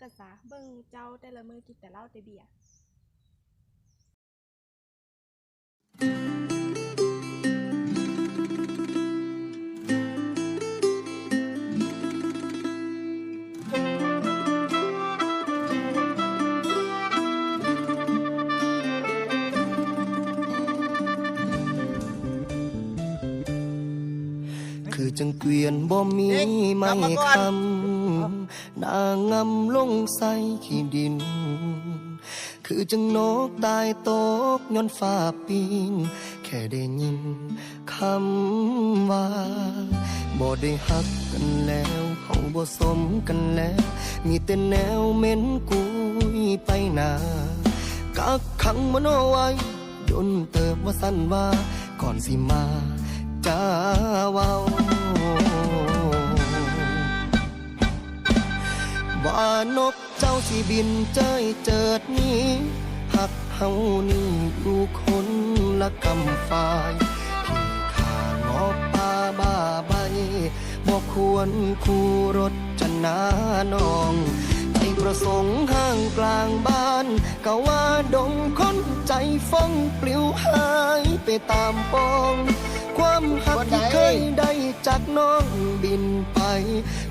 กะซะเบิ่งเจ้าแต่ละมือกินแต่เหล้าแต่เบียร์คือจังเกวียนบ่มีเอ๊ะไม้กลับมาก่คอ นำนางงำลงใส่ขี้ดิน คือจังนกตายตกย้อนฟ้าปิงแค่ได้ยินคำว่าบ่ได้ฮักกันแล้วเขาบ่สมกันแล้ว มีแต่แนวเหม็นกุยไปนากักขังมโนไว้ดนเติบว่าสั้นว่า ก่อนสิมาจ้าว้าานกเจ้าสิบินเจ้ยเจิดนี้หักเฮานี่อยู่คนละกำฝ่ายที่ขางอป่าบ้าใบบอกควรคู่รถจะนาน้องใจประสงค์ห้างกลางบ้านก็ว่าดงคนใจฟ้องปลิวหายไปตามปอง ความหักที่เคยได้จากน้องบินไป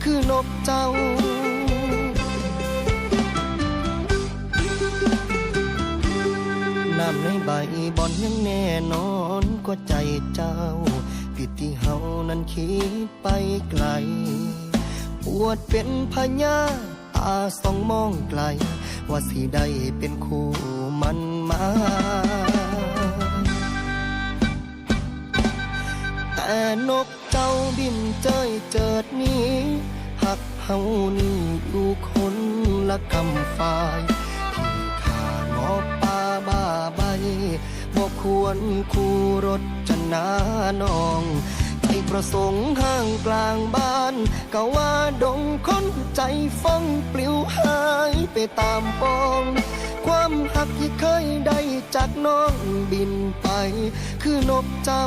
คือนกเจ้า ใบบอนยังแน่นอนกว่าใจเจ้า ผิดที่เฮานั้นคิดไปไกล ปวดเป็นพญาตาสองมองไกล ว่าสิได้เป็นคู่มันมาแต่นกเจ้าบินเจยเจิดนี้หักเฮานี่อยู่คนละกำฝ่ายที่ขางอป่าบ้าใบ บอกควรคู่รถจะนาน้องใจประสงค์ห้างกลางบ้าน ก็ว่าดงคนใจฟ้องปลิวหายไปตามปอง ความหักที่เคยได้จากน้องบินไป คือนกเจ้า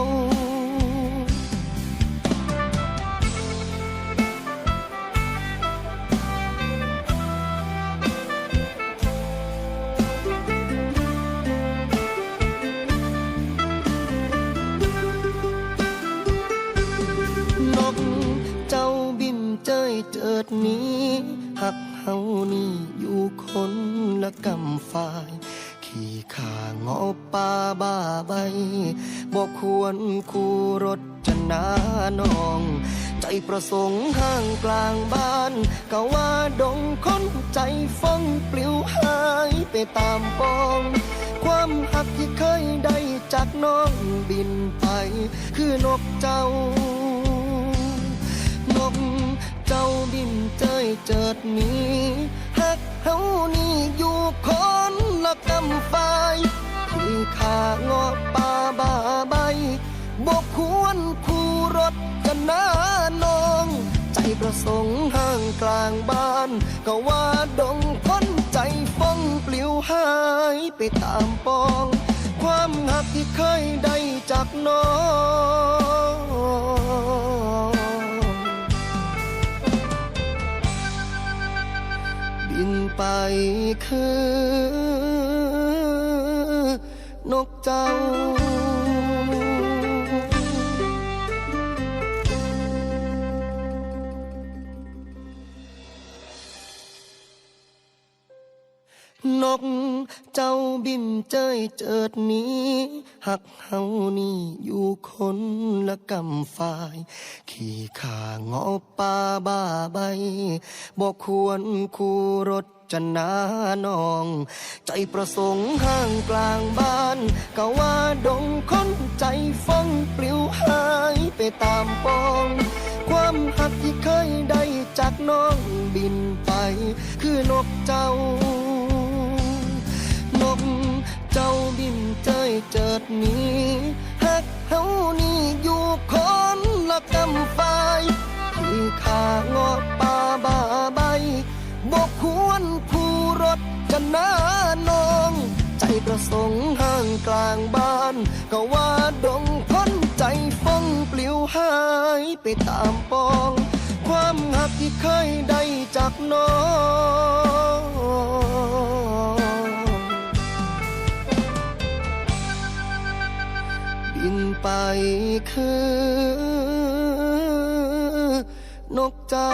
จิดหนี้หักเฮานี่อยู่คนละกำฝ่าย ขี่ขางอป่าบ้าใบบอกควรคู่รถจะนาน้อง ใจประสงค์ห้างกลางบ้านก็ว่าดงคนใจฟ้องปลิวหายไปตามปอง ความหักที่เคยได้จากน้องบินไป คือนกเจ้านก เจ้าบินเจยเจิดนี้หักเฮานี่อยู่คนละกำฝ่ายที่ขางอป่าบ้าใบบกควรคู่รถกันนาน้อง ใจประสงค์ห้างกลางบ้าน ก็ว่าดงคนใจฟ้องปลิวหายไปตามปอง ความหักที่เคยได้จากน้อง คือ นกเจ้า นกเจ้าบินเจยเจิดนี้ หักเฮานี่อยู่คนละกำฝ่าย ขี่ขางอป่าบ้าใบบอกควรคู่รถจะนาน้อง ใจประสงค์ห้างกลางบ้านก็ว่าดงคนใจฟ้องปลิวหายไปตามปอง ความหักที่เคยได้จากน้องบินไป คือนกเจ้า นี้หักเฮานี่อยู่คนละกำฝ่ายที่ขางอป่าบาใบบอกควรคู่รถกันนานอง ใจประสงค์ห้างกลางบ้าน ก็ว่าดงคนใจฟองปลิวหายไปตามปอง ความหักที่เคยได้จากน้อง บินไปคือ นกเจ้า